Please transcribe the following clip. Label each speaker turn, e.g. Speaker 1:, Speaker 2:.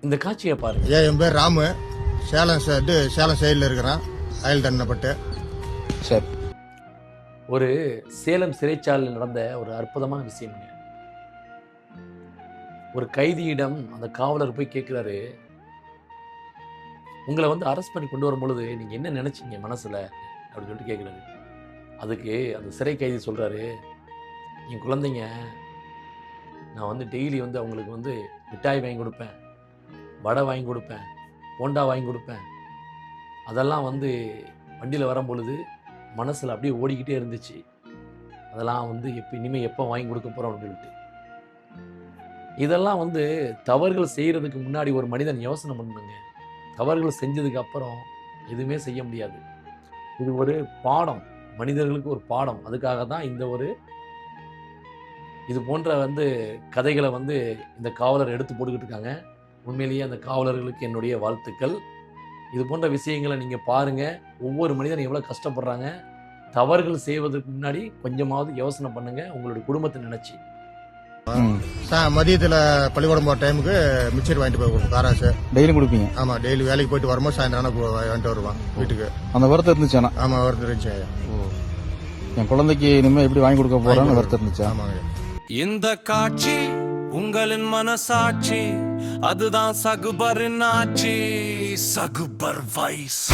Speaker 1: இந்த காட்சியை பாருங்க.
Speaker 2: ஐயா என் பேர் ராமு. சேலம் இது சேலம் சைடில் இருக்கிறேன். அயல் தண்டப்பட்டு
Speaker 3: சரி.
Speaker 1: ஒரு சேலம் சிறைச்சாலையில் நடந்த ஒரு அற்புதமான விஷயம்ங்க ஒரு கைதியிடம் அந்த காவலர் போய் கேட்குறாரு உங்களை வந்து அரெஸ்ட் பண்ணி கொண்டு வரும் பொழுது நீங்கள் என்ன நினைச்சீங்க மனசுல? அப்படின்னு சொல்லிட்டு கேட்குறாரு. அதுக்கு அந்த சிறை கைதி சொல்றாரு என் குழந்தைங்க நான் வந்து டெய்லி வந்து அவங்களுக்கு வந்து மிட்டாய் வாங்கி கொடுப்பேன். வடை வாங்கி கொடுப்பேன் போண்டா வாங்கி கொடுப்பேன். அதெல்லாம் வந்து வண்டியில் வரும் பொழுது மனசில் அப்படியே ஓடிக்கிட்டே இருந்துச்சு. அதெல்லாம் வந்து எப்போ இனிமேல் எப்போ வாங்கி கொடுக்க போகிறோம் அப்படின்னு சொல்லிட்டு இதெல்லாம் வந்து தவறுகள் செய்கிறதுக்கு முன்னாடி ஒரு மனிதன் யோசனை பண்ணுங்க தவறுகள் செஞ்சதுக்கு அப்புறம் எதுவுமே செய்ய முடியாது. இது ஒரு பாடம். மனிதர்களுக்கு ஒரு பாடம். அதுக்காக தான் இந்த ஒரு இது போன்ற வந்து கதைகளை வந்து இந்த காவலர் எடுத்து போட்டுக்கிட்டு இருக்காங்க. உண்மையிலேயே அந்த காவலர்களுக்கு என்னுடைய வாழ்த்துக்கள். இது போன்ற விஷயங்களை நீங்கள் பாருங்கள் ஒவ்வொரு மனிதனும் எவ்வளோ கஷ்டப்படுறாங்க. தவறுகள் செய்வதற்கு முன்னாடி கொஞ்சமாவது யோசனை பண்ணுங்க. உங்களுடைய குடும்பத்தை நினைச்சு.
Speaker 2: மதியத்தில் பள்ளிக்கூடம் போகிற டைமுக்கு மிச்சர் வாங்கிட்டு போய் கொடுப்போம் காராசு
Speaker 3: டெய்லியும் கொடுப்பீங்க?
Speaker 2: ஆமாம் டெய்லி வேலைக்கு போயிட்டு வரும்போது சாயந்தரம் வாங்கிட்டு வருவான் வீட்டுக்கு.
Speaker 3: அந்த வருத்தம் இருந்துச்சு ஆனா.
Speaker 2: ஆமாம் வருது இருந்துச்சு.
Speaker 3: என் குழந்தைக்கு இனிமே எப்படி வாங்கி கொடுக்க போறான்னு வருத்தம் இருந்துச்சா.
Speaker 2: ஆமாங்க.
Speaker 4: இந்த காட்சி உங்களின் மனசாட்சி. அதுதான் சகுபரின் ஆட்சி சகுபர் வைஸ்.